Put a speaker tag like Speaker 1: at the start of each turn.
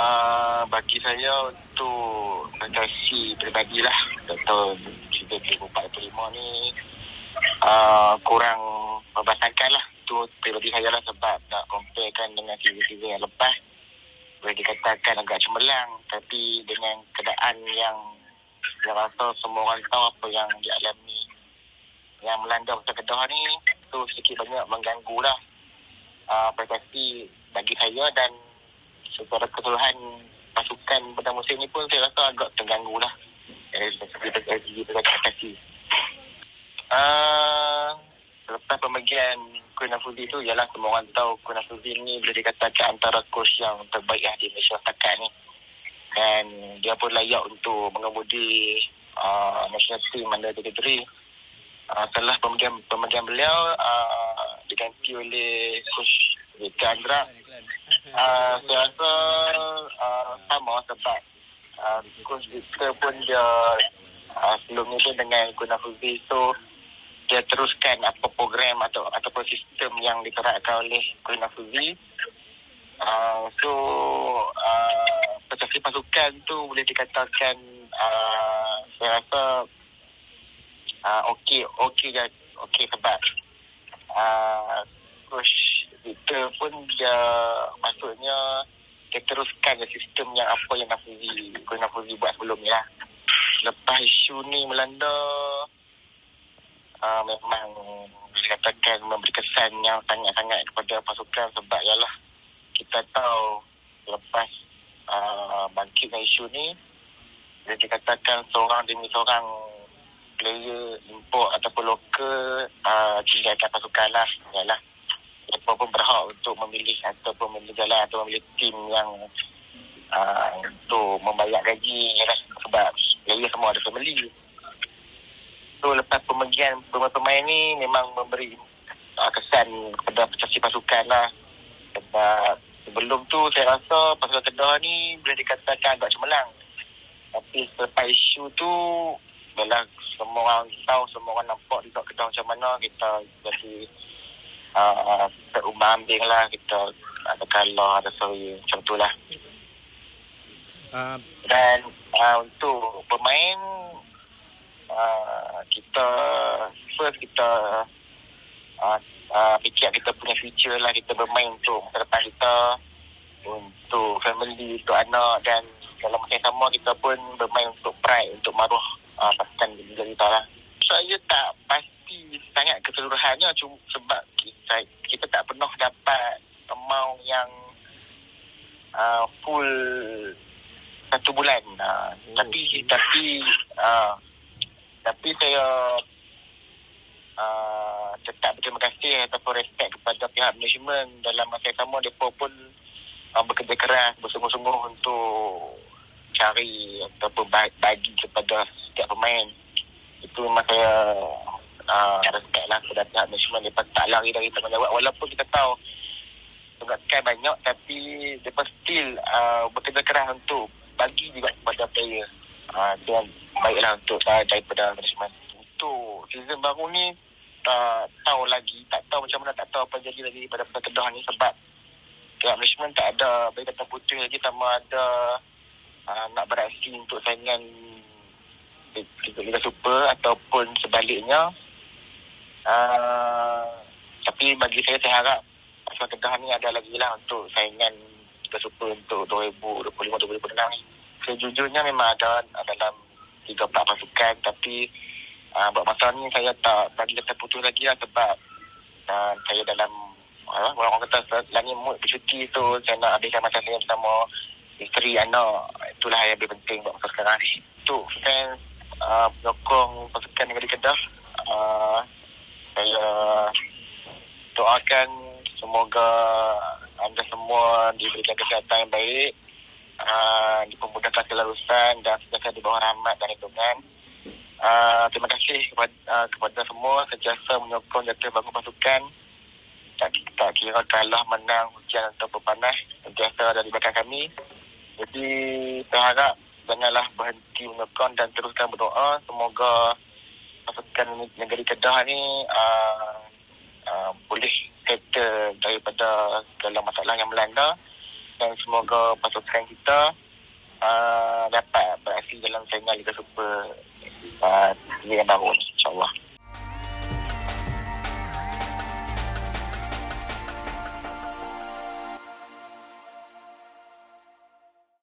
Speaker 1: uh, bagi saya untuk prestasi peribadi lah. Cerita 2045 ni uh, kurang membasangkan lah tu peribadi saya lah sebab nak comparekan dengan season-season yang lepas. Boleh dikatakan agak cemerlang tapi dengan keadaan yang saya rasa semua orang tahu apa yang dialami yang melanda Kota Kedah ni tu sedikit banyak mengganggu lah. Uh, prestasi bagi saya dan secara keseluruhan pasukan pada musim ni pun saya rasa agak terganggu lah. Dari segi prestasi. Uh, selepas pemergian Queen Afuzi tu ialah semua orang tahu Queen Afuzi ni boleh dikatakan antara coach yang terbaik lah di Malaysia setakat ni. Dan dia pun layak untuk mengemudi uh, national team under 33 uh, setelah pemergian, pemergian beliau uh, diganti oleh coach Victor Andra. Uh, saya rasa sebab uh, coach Victor pun dia uh, sebelum pun dengan Kuna Fuzi so dia teruskan apa program atau ataupun sistem yang diterapkan oleh Kuna Fuzi uh, so uh, persepsi pasukan tu boleh dikatakan uh, saya rasa uh, okey okey je okey sebab uh, coach Victor pun dia maksudnya dia teruskan sistem yang apa yang Nafuzi Coach Nafuzi buat sebelum ni lah. Lepas isu ni melanda uh, memang boleh katakan memberi kesan yang sangat-sangat kepada pasukan sebab ialah kita tahu lepas uh, bangkitnya isu ni dia dikatakan seorang demi seorang player import ataupun lokal uh, tinggalkan pasukan lah. Ialah siapa pun berhak untuk memilih ataupun memilih jalan atau memilih tim yang uh, untuk membayar gaji ialah sebab player semua ada family. So lepas pemergian pemain-pemain ni memang memberi uh, kesan kepada persepsi pasukan lah. Sebab sebelum tu saya rasa pasukan Kedah ni boleh dikatakan agak cemerlang. Tapi selepas isu tu adalah semua orang tahu, semua orang nampak di Kedah macam mana kita jadi uh, terumah ambing lah, kita. Ada kalah, ada sorry, macam tu lah. Uh, Dan uh, untuk pemain, uh, kita first kita uh, uh, fikir kita punya future lah, kita bermain untuk masa depan kita, untuk family, untuk anak. Dan dalam masa yang sama kita pun bermain untuk pride, untuk maruah uh, pasukan kita lah. Saya tak pasti sangat keseluruhannya. Cuma sebab kita, kita tak pernah dapat amount yang uh, full satu bulan. Uh, hmm. Tapi tapi uh, tapi saya uh, tetap berterima kasih ataupun respect kepada pihak management dalam masa yang sama mereka pun uh, bekerja keras bersungguh-sungguh untuk cari ataupun bagi kepada setiap pemain itu memang saya uh, respect lah kepada pihak management mereka tak lari dari tanggungjawab walaupun kita tahu tunggakan banyak tapi mereka still uh, bekerja keras untuk bagi juga kepada player uh, yang baiklah untuk uh, daripada management untuk season baru ni tak tahu lagi tak tahu macam mana tak tahu apa jadi lagi pada Kedah ni sebab pihak management tak ada bagi kata putih lagi sama ada uh, nak beraksi untuk saingan Liga Super ataupun sebaliknya. Uh, tapi bagi saya, saya harap Asal Kedah ni ada lagi lah untuk saingan Liga Super untuk 2025-2026 ni. Sejujurnya memang ada dalam 3-4 pasukan tapi uh, buat masa ni saya tak bagi kata putus lagi lah sebab uh, saya dalam uh, orang kata lagi mood bercuti tu saya nak habiskan masa saya bersama isteri anak. Itulah yang lebih penting buat masa sekarang ni. Untuk fans uh, penyokong pasukan negeri Kedah. Uh, saya doakan semoga anda semua diberikan kesihatan yang baik uh, dipermudahkan kelarusan dan sentiasa di bawah rahmat dan lindungan uh, terima kasih kepada, uh, kepada semua sejasa menyokong jatuh bangun pasukan. Tak, tak kira kalah menang hujan atau panas sentiasa ada di belakang kami. Jadi saya harap janganlah berhenti menyokong dan teruskan berdoa. Semoga pasukan negeri Kedah ni uh, uh, boleh settle daripada segala masalah yang melanda dan semoga pasukan kita uh, dapat beraksi dalam saingan Liga Super uh, yang baru ni.